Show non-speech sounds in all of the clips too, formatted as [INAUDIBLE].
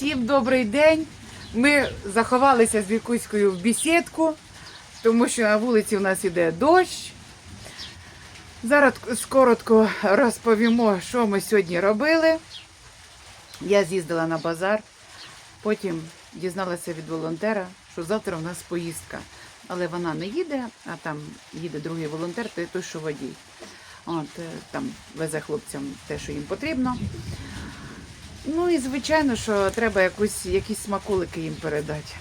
Всім добрий день. Ми заховалися з Вікуською в бісідку, тому що на вулиці у нас іде дощ. Зараз коротко розповімо, що ми сьогодні робили. Я з'їздила на базар, потім дізналася від волонтера, що завтра у нас поїздка. Але вона не їде, а там їде другий волонтер, той, що водій. От, е, там везе хлопцям те, що їм потрібно. Ну і звичайно, що треба якусь, якісь смаколики їм передати.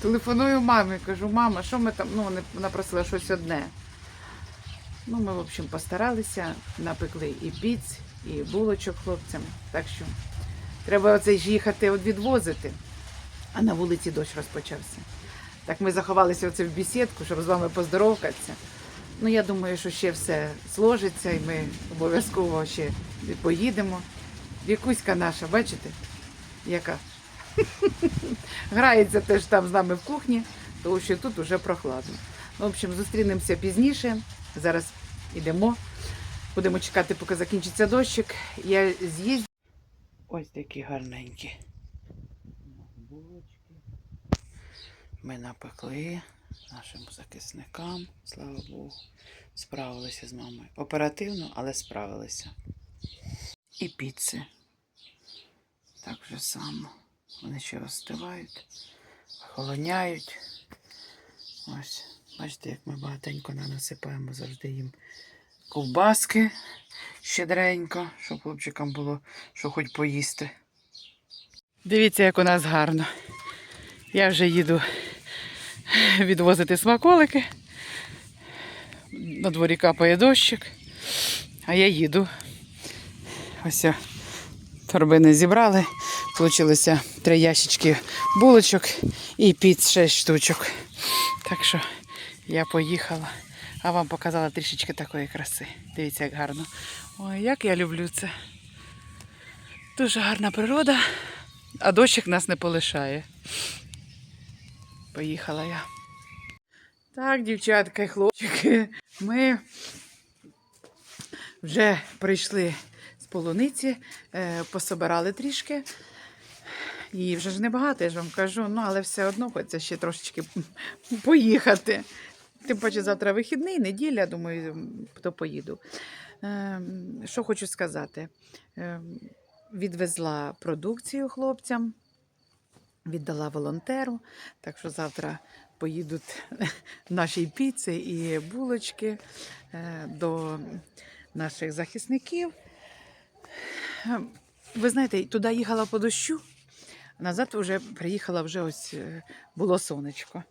Телефоную мамі, кажу, мама, що ми там? Ну, вона просила щось одне. Ну, ми, в общем, постаралися, напекли і піц, і булочок хлопцям. Так що треба оце ж їхати от відвозити. А на вулиці дощ розпочався. Так ми заховалися оце в бісідку, щоб з вами поздоровкатися. Ну, я думаю, що ще все сложиться, і ми обов'язково ще поїдемо. Вікуська наша, бачите? Яка? [LAUGHS] Грається теж там з нами в кухні, тому що тут уже прохладно. Ну, в общем, зустрінемося пізніше. Зараз йдемо. Будемо чекати, поки закінчиться дощик. Я з'їздю. Ось такі гарненькі. Ми напекли нашим захисникам, слава Богу. Справилися з мамою. Оперативно, але справилися. І піци. Так же само. Вони ще остивають, охолоняють. Ось, бачите, як ми багатенько насипаємо завжди їм ковбаски щедренько, щоб хлопчикам було що хоч поїсти. Дивіться, як у нас гарно. Я вже їду відвозити смаколики. На дворі капає дощик, а я їду. Ось торбини зібрали. Получилося три ящички булочок і піц 6 штучок. Так що я поїхала, а вам показала трішечки такої краси. Дивіться, як гарно. Ой, як я люблю це. Дуже гарна природа, а дощик нас не полишає. Поїхала я. Так, дівчатка і хлопчики, ми вже прийшли полуниці, е, пособирали трішки. Її вже ж небагато, я ж вам кажу, ну але все одно хочеться ще трошечки поїхати. Тим паче завтра вихідний, неділя, думаю, то поїду. Ем, Що хочу сказати? Ем, Відвезла продукцію хлопцям, віддала волонтеру, так що завтра поїдуть [LAUGHS] наші піци і булочки е, до наших захисників. Ви знаєте, туди їхала по дощу, назад вже приїхала, вже ось е, було сонечко.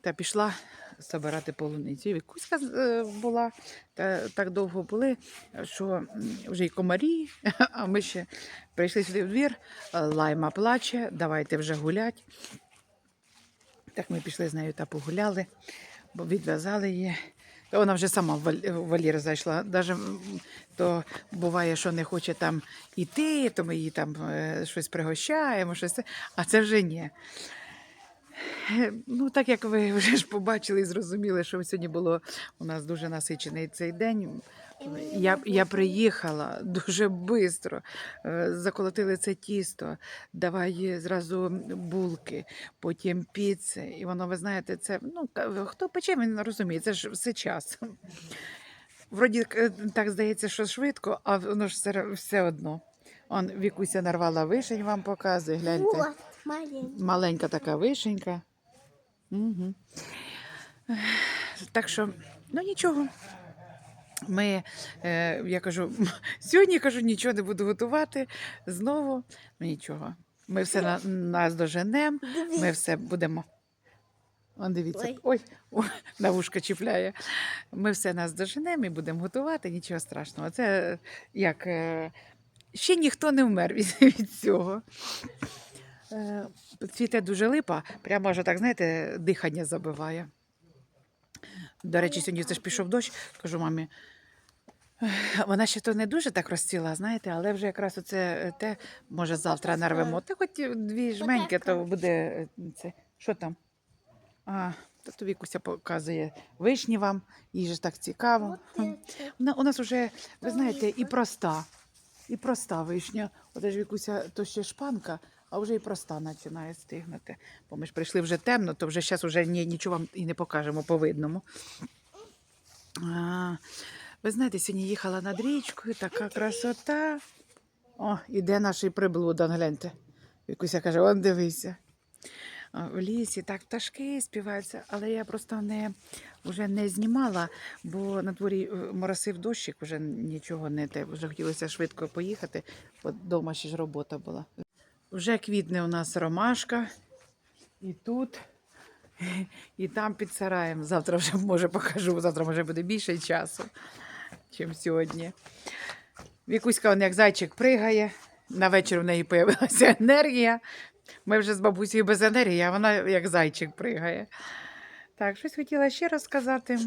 Та пішла збирати полуницю. І Вікуська е, була, та так довго були, що вже й комарі, [LAUGHS] а ми ще прийшли сюди в двір, е, лайма плаче, давайте вже гулять. Так ми пішли з нею та погуляли, бо відв'язали її. Вона вже сама в вольєр зайшла. Даже то буває, що не хоче там іти, то ми її там е, щось пригощаємо, щось. А це вже ні. Е, [LAUGHS] Ну, так як ви вже ж побачили і зрозуміли, що сьогодні було у нас дуже насичений цей день. Я, я приїхала дуже швидко, заколотили це тісто, давай зразу булки, потім піци. І воно, ви знаєте, це ну, хто пече, він розуміє, це ж все час. Вроді е, так здається, що швидко, а воно ж все, все одно. Он Вікуся нарвала вишень, вам показує, гляньте. Вот, маленький. Маленька така вишенька. Угу. Так що, ну нічого. Ми, е, я кажу, [LAUGHS] сьогодні кажу, нічого не буду готувати знову. Ну нічого. Ми все на, нас доженемо, ми все будемо. Он дивіться, ой, Ой. ой, [LAUGHS] на вушка чіпляє. Ми все нас доженемо і будемо готувати, нічого страшного. Це е, як е, ще ніхто не вмер від, [LAUGHS] від цього. Е, Цвіте дуже липа, прямо аж так, знаєте, дихання забиває. До речі, сьогодні це ж пішов дощ, кажу мамі. Вона ще то не дуже так розцвіла, знаєте, але вже якраз оце е, те, може, завтра нарвемо. Та хоч дві жменьки, то буде е, це. Що там? А, то тобі Куся показує вишні вам, їй же так цікаво. Вона у нас вже, ви знаєте, і проста. І проста вишня. Оце ж Вікуся, то ще шпанка, а вже і проста починає стигнути. Бо ми ж прийшли вже темно, то вже зараз вже ні, нічого вам і не покажемо по видному. А, ви знаєте, сьогодні їхала над річкою, така красота. О, іде наш і гляньте. Вікуся каже, он дивися. В лісі так пташки співаються, але я просто не, вже не знімала, бо на дворі е, моросив дощик, вже нічого не те. Вже хотілося швидко поїхати, бо вдома ще ж робота була. Вже квітне у нас ромашка, і тут, і там під сараєм. Завтра вже може покажу, завтра може буде більше часу, ніж сьогодні. Вікуська, он як зайчик пригає. На вечір в неї з'явилася [LAUGHS] енергія. Ми вже з бабусею без енергії, а вона як зайчик пригає. Так, щось хотіла ще розказати.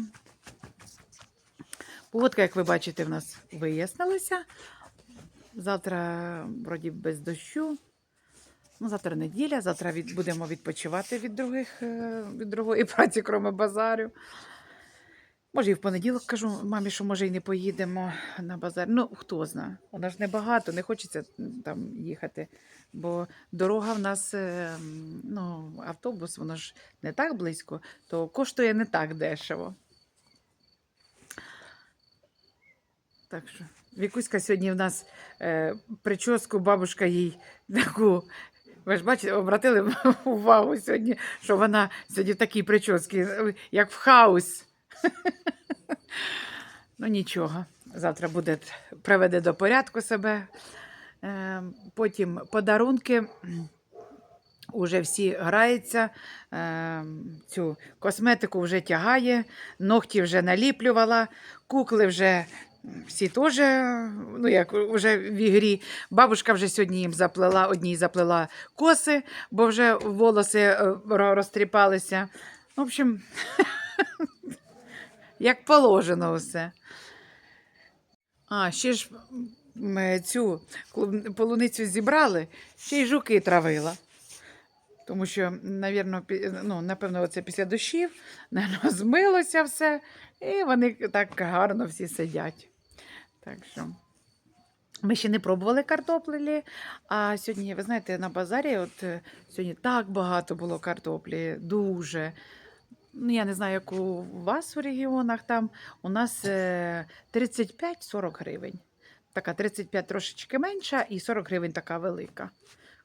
Погодка, як ви бачите, в нас вияснилася. Завтра, вроді, без дощу. Ну, завтра неділя, завтра від, будемо відпочивати від, других, е, від другої [LAUGHS] праці, крім базарю. Може, і в понеділок кажу мамі, що може і не поїдемо на базар. Ну, хто знає. Вона ж небагато, не хочеться там їхати. Бо дорога в нас, е, ну, автобус, воно ж не так близько, то коштує не так дешево. Так що, Вікуська сьогодні в нас е, прическу, бабушка їй таку. Ви ж бачите, обратили [LAUGHS] увагу сьогодні, що вона сьогодні в такій прическі, е, як в хаус. [LAUGHS] Ну нічого, завтра буде приведе до порядку себе. Е, Потім подарунки. Уже всі граються, е, цю косметику вже тягає, ногті вже наліплювала, кукли вже всі теж, ну як вже в ігрі. Бабушка вже сьогодні їм заплела, одній заплела коси, бо вже волоси е, розтріпалися. В общем, [LAUGHS] як положено все. А, ще ж м, цю полуницю зібрали, ще й жуки травила. Тому що, навірно, ну, напевно, це після дощів, напевно, [LAUGHS] змилося все, і вони так гарно всі сидять. Так що. Ми ще не пробували картоплі, а сьогодні, ви знаєте, на базарі, от е, сьогодні так багато було картоплі, дуже. Ну, я не знаю, як у вас в регіонах там. У нас е, 35-40 гривень. Така 35 трошечки менша і 40 гривень така велика.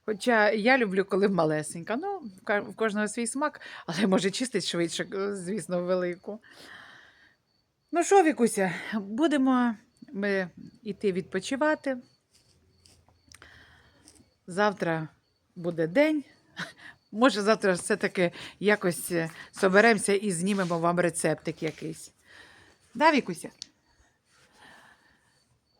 Хоча я люблю, коли малесенька. Ну, в кожного свій смак, але може чистить швидше, е, звісно, велику. Ну що, Вікуся, будемо ми йти відпочивати. Завтра буде день. Може, завтра все-таки якось е, соберемося і знімемо вам рецептик якийсь. Да, Вікуся?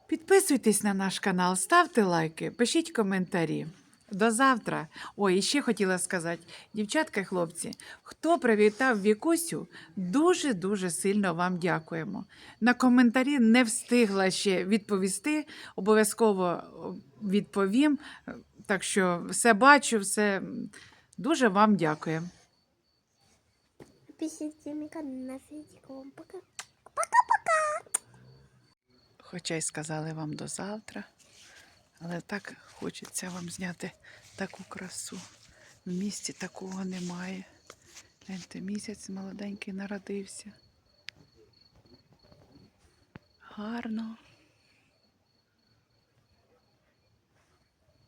Підписуйтесь на наш канал, ставте лайки, пишіть коментарі. До завтра. Ой, і ще хотіла сказати, дівчатка і хлопці, хто привітав Вікусю, дуже-дуже сильно вам дякуємо. На коментарі не встигла ще відповісти, обов'язково відповім. Так що все бачу, все дуже вам дякую. Подписывайтесь на канал на Федиком. Пока. Хоча й сказали вам до завтра, але так хочеться вам зняти таку красу. В місті такого немає. Гляньте, місяць молоденький народився. Гарно.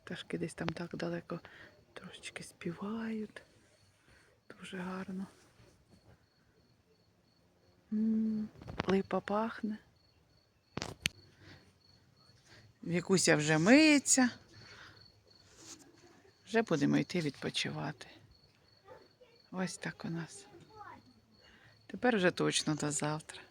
Пташки десь там так далеко трошечки співають. Дуже гарно. М, Липа пахне. Вікуся вже миється. Вже будемо йти відпочивати. Ось так у нас. Тепер вже точно до завтра.